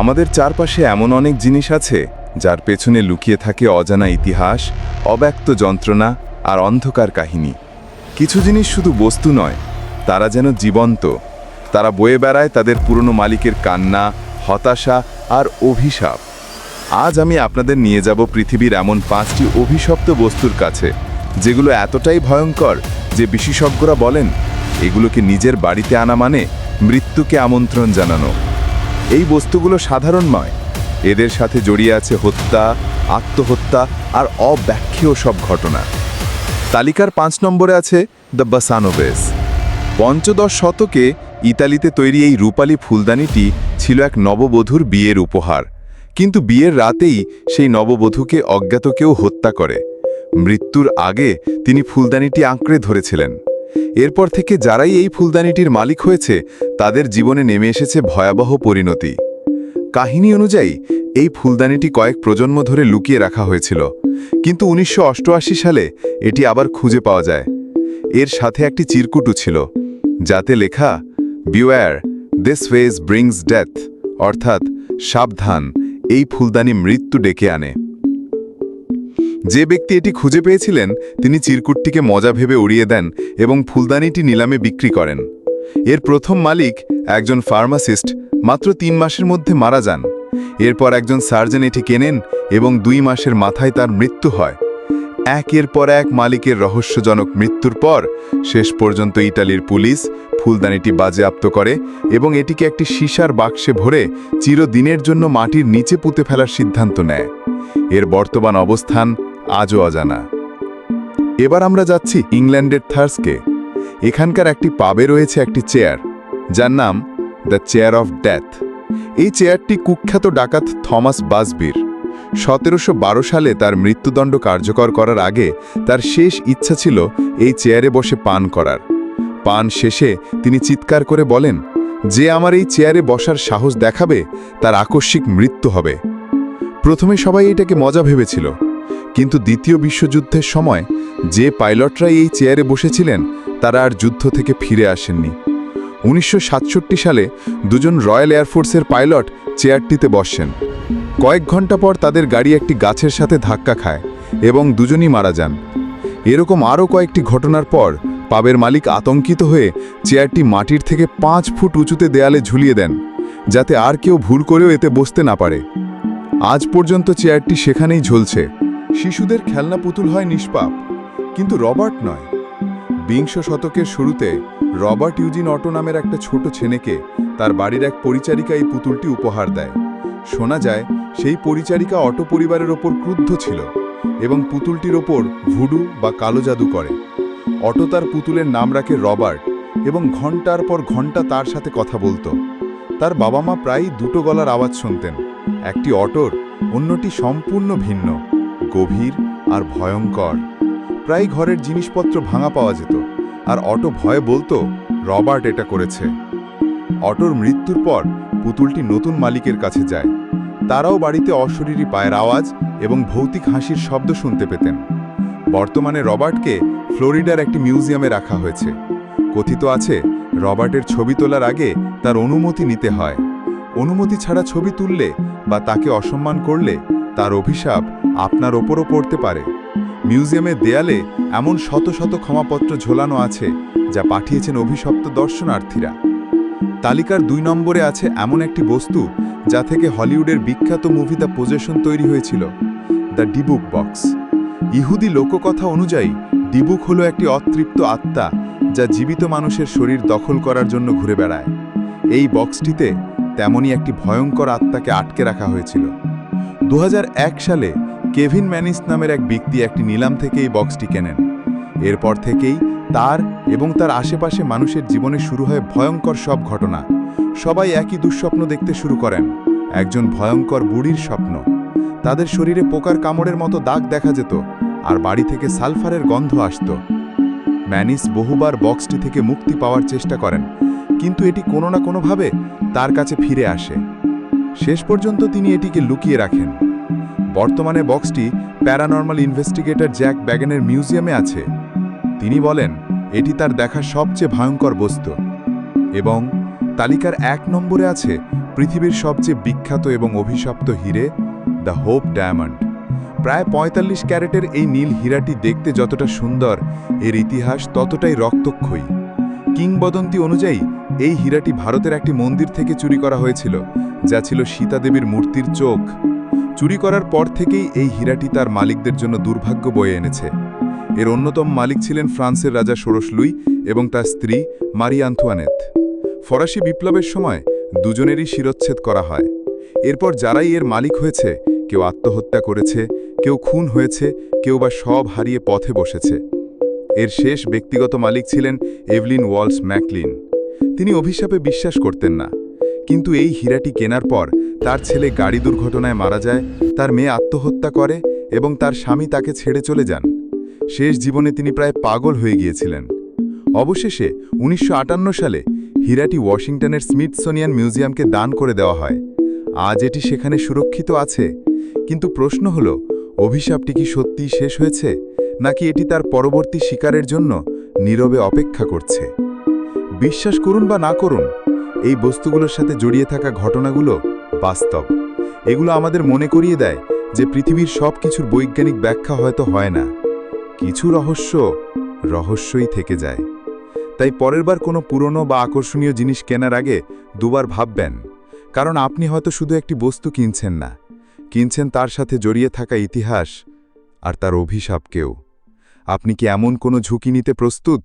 আমাদের চারপাশে এমন অনেক জিনিস আছে, যার পেছনে লুকিয়ে থাকে অজানা ইতিহাস, অব্যক্ত যন্ত্রণা আর অন্ধকার কাহিনী। কিছু জিনিস শুধু বস্তু নয়, তারা যেন জীবন্ত। তারা বয়ে বেড়ায় তাদের পুরনো মালিকের কান্না, হতাশা আর অভিশাপ। আজ আমি আপনাদের নিয়ে যাব পৃথিবীর এমন পাঁচটি অভিশপ্ত বস্তুর কাছে, যেগুলো এতটাই ভয়ঙ্কর যে বিশেষজ্ঞরা বলেন, এগুলোকে নিজের বাড়িতে আনা মানে মৃত্যুকে আমন্ত্রণ জানানো। এই বস্তুগুলো সাধারণ নয় এদের সাথে জড়িয়ে আছে হত্যা, আত্মহত্যা আর অব্যাখ্যেয় সব ঘটনা। তালিকার পাঁচ নম্বরে আছে দ্য বাসানোভেস। পঞ্চদশ শতকে ইতালিতে তৈরি এই রূপালী ফুলদানিটি ছিল এক নববধূর বিয়ের উপহার। কিন্তু বিয়ের রাতেই সেই নববধূকে অজ্ঞাত কেউ হত্যা করে। মৃত্যুর আগে তিনি ফুলদানিটি আঁকড়ে ধরেছিলেন। এরপর থেকে যারাই এই ফুলদানিটির মালিক হয়েছে, তাদের জীবনে নেমে এসেছে ভয়াবহ পরিণতি। কাহিনী অনুযায়ী, এই ফুলদানিটি কয়েক প্রজন্ম ধরে লুকিয়ে রাখা হয়েছিল। কিন্তু উনিশশো অষ্টআশি সালে এটি আবার খুঁজে পাওয়া যায়। এর সাথে একটি চিরকুটু ছিল, যাতে লেখা beware this face brings death অর্থাৎ সাবধান, এই ফুলদানি মৃত্যু ডেকে আনে। যে ব্যক্তি এটি খুঁজে পেয়েছিলেন, তিনি চিরকুটটিকে মজা ভেবে উড়িয়ে দেন এবং ফুলদানিটি নিলামে বিক্রি করেন। এর প্রথম মালিক একজন ফার্মাসিস্ট, মাত্র তিন মাসের মধ্যে মারা যান। এরপর একজন সার্জন এটি কেনেন এবং দুই মাসের মাথায় তার মৃত্যু হয়। একের পর এক মালিকের রহস্যজনক মৃত্যুর পর শেষ পর্যন্ত ইটালির পুলিশ ফুলদানিটি বাজেয়াপ্ত করে এবং এটিকে একটি সীসার বাক্সে ভরে চিরদিনের জন্য মাটির নিচে পুঁতে ফেলার সিদ্ধান্ত নেয়। এর বর্তমান অবস্থান আজও অজানা। এবার আমরা যাচ্ছি ইংল্যান্ডের থার্সকে। এখানকার একটি পাবে রয়েছে একটি চেয়ার, যার নাম দ্য চেয়ার অফ ডেথ। এই চেয়ারটি কুখ্যাত ডাকাত থমাস বাসবির। সতেরোশো বারো সালে তার মৃত্যুদণ্ড কার্যকর করার আগে তার শেষ ইচ্ছা ছিল এই চেয়ারে বসে পান করার। পান শেষে তিনি চিৎকার করে বলেন, যে আমার এই চেয়ারে বসার সাহস দেখাবে, তার আকস্মিক মৃত্যু হবে। প্রথমে সবাই এটাকে মজা ভেবেছিল। কিন্তু দ্বিতীয় বিশ্বযুদ্ধের সময় যে পাইলটরা এই চেয়ারে বসেছিলেন, তারা আর যুদ্ধ থেকে ফিরে আসেননি। উনিশশো সাতষট্টি সালে দুজন রয়্যাল এয়ারফোর্সের পাইলট চেয়ারটিতে বসেন। কয়েক ঘণ্টা পর তাদের গাড়ি একটি গাছের সাথে ধাক্কা খায় এবং দুজনই মারা যান। এরকম আরও কয়েকটি ঘটনার পর পাবের মালিক আতঙ্কিত হয়ে চেয়ারটি মাটির থেকে পাঁচ ফুট উঁচুতে দেয়ালে ঝুলিয়ে দেন, যাতে আর কেউ ভুল করেও এতে বসতে না পারে। আজ পর্যন্ত চেয়ারটি সেখানেই ঝুলছে। শিশুদের খেলনা পুতুল হয় নিষ্পাপ, কিন্তু রবার্ট নয়। বিংশ শতকের শুরুতে রবার্ট ইউজিন অটো নামের একটা ছোট ছেলেকে তার বাড়ির এক পরিচারিকা এই পুতুলটি উপহার দেয়। শোনা যায়, সেই পরিচারিকা অটো পরিবারের ওপর ক্রুদ্ধ ছিল এবং পুতুলটির ওপর ভুডু বা কালো জাদু করে। অটো তার পুতুলের নাম রাখে রবার্ট এবং ঘণ্টার পর ঘণ্টা তার সাথে কথা বলতো। তার বাবা মা প্রায়ই দুটো গলার আওয়াজ শুনতেন, একটি অটোর, অন্যটি সম্পূর্ণ ভিন্ন। গভীর আর ভয়ঙ্কর। প্রায় ঘরের জিনিসপত্র ভাঙা পাওয়া যেত, আর অটো ভয়ে বলতো, রবার্ট এটা করেছে। অটোর মৃত্যুর পর পুতুলটি নতুন মালিকের কাছে যায়। তারাও বাড়িতে অশরীরী পায়ের আওয়াজ এবং ভৌতিক হাসির শব্দ শুনতে পেতেন। বর্তমানে রবার্টকে ফ্লোরিডার একটি মিউজিয়ামে রাখা হয়েছে। কথিত আছে, রবার্টের ছবি তোলার আগে তার অনুমতি নিতে হয়। অনুমতি ছাড়া ছবি তুললে বা তাকে অসম্মান করলে তার অভিশাপ আপনার ওপরও পড়তে পারে। মিউজিয়ামের দেয়ালে এমন শত শত ক্ষমাপত্র ঝোলানো আছে, যা পাঠিয়েছেন অভিশপ্ত দর্শনার্থীরা। তালিকার দুই নম্বরে আছে এমন একটি বস্তু, যা থেকে হলিউডের বিখ্যাত মুভি দ্য পোজেশন তৈরি হয়েছিল, দ্য ডিবুক বক্স। ইহুদি লোককথা অনুযায়ী, ডিবুক হলো একটি অতৃপ্ত আত্মা, যা জীবিত মানুষের শরীর দখল করার জন্য ঘুরে বেড়ায়। এই বক্সটিতে তেমনই একটি ভয়ঙ্কর আত্মাকে আটকে রাখা হয়েছিল। দু হাজার এক সালে কেভিন ম্যানিস নামের এক ব্যক্তি একটি নিলাম থেকে এই বক্সটি কেনেন। এরপর থেকেই তার এবং তার আশেপাশে মানুষের জীবনে শুরু হয় ভয়ঙ্কর সব ঘটনা। সবাই একই দুঃস্বপ্ন দেখতে শুরু করেন, একজন ভয়ঙ্কর বুড়ির স্বপ্ন। তাদের শরীরে পোকার কামড়ের মতো দাগ দেখা যেত, আর বাড়ি থেকে সালফারের গন্ধ আসত। ম্যানিস বহুবার বক্সটি থেকে মুক্তি পাওয়ার চেষ্টা করেন, কিন্তু এটি কোনো না কোনোভাবে তার কাছে ফিরে আসে। শেষ পর্যন্ত তিনি এটিকে লুকিয়ে রাখেন। বর্তমানে বক্সটি প্যারানর্মাল ইনভেস্টিগেটর জ্যাক ব্যাগেনের মিউজিয়ামে আছে। তিনি বলেন, এটি তার দেখা সবচেয়ে ভয়ঙ্কর বস্তু এবং তালিকার এক নম্বরে আছে পৃথিবীর সবচেয়ে বিখ্যাত এবং অভিশপ্ত হিরে, দ্য হোপ ডায়মন্ড। প্রায় ৪৫ ক্যারেটের এই নীল হীরাটি দেখতে যতটা সুন্দর, এর ইতিহাস ততটাই রক্তক্ষয়ী। কিংবদন্তি অনুযায়ী, এই হীরাটি ভারতের একটি মন্দির থেকে চুরি করা হয়েছিল, যা ছিল সীতাদেবীর মূর্তির চোখ। চুরি করার পর থেকেই এই হীরাটি তার মালিকদের জন্য দুর্ভাগ্য বয়ে এনেছে। এর অন্যতম মালিক ছিলেন ফ্রান্সের রাজা ষোড়শ লুই এবং তার স্ত্রী মারি আন্থুয়ানেত ফরাসি বিপ্লবের সময় দুজনেরই শিরচ্ছেদ করা হয়। এরপর যারাই এর মালিক হয়েছে, কেউ আত্মহত্যা করেছে, কেউ খুন হয়েছে, কেউ বা সব হারিয়ে পথে বসেছে। এর শেষ ব্যক্তিগত মালিক ছিলেন এভলিন ওয়ালস ম্যাকলিন। তিনি অভিশাপে বিশ্বাস করতেন না। কিন্তু এই হীরাটি কেনার পর তার ছেলে গাড়ি দুর্ঘটনায় মারা যায়, তার মেয়ে আত্মহত্যা করে এবং তার স্বামী তাকে ছেড়ে চলে যান। শেষ জীবনে তিনি প্রায় পাগল হয়ে গিয়েছিলেন। অবশেষে উনিশশো আটান্ন সালে হীরাটি ওয়াশিংটনের স্মিথসোনিয়ান মিউজিয়ামকে দান করে দেওয়া হয়। আজ এটি সেখানে সুরক্ষিত আছে। কিন্তু প্রশ্ন হল, অভিশাপটি কি সত্যিই শেষ হয়েছে, নাকি এটি তার পরবর্তী শিকারের জন্য নীরবে অপেক্ষা করছে? বিশ্বাস করুন বা না করুন, এই বস্তুগুলোর সাথে জড়িয়ে থাকা ঘটনাগুলো বাস্তব। এগুলো আমাদের মনে করিয়ে দেয় যে পৃথিবীর সব কিছুর বৈজ্ঞানিক ব্যাখ্যা হয়তো হয় না। কিছু রহস্য রহস্যই থেকে যায়। তাই পরেরবার কোনো পুরনো বা আকর্ষণীয় জিনিস কেনার আগে দুবার ভাববেন, কারণ আপনি হয়তো শুধু একটি বস্তু কিনছেন না। কিনছেন তার সাথে জড়িয়ে থাকা ইতিহাস আর তার অভিশাপকেও। আপনি কি এমন কোনো ঝুঁকি নিতে প্রস্তুত?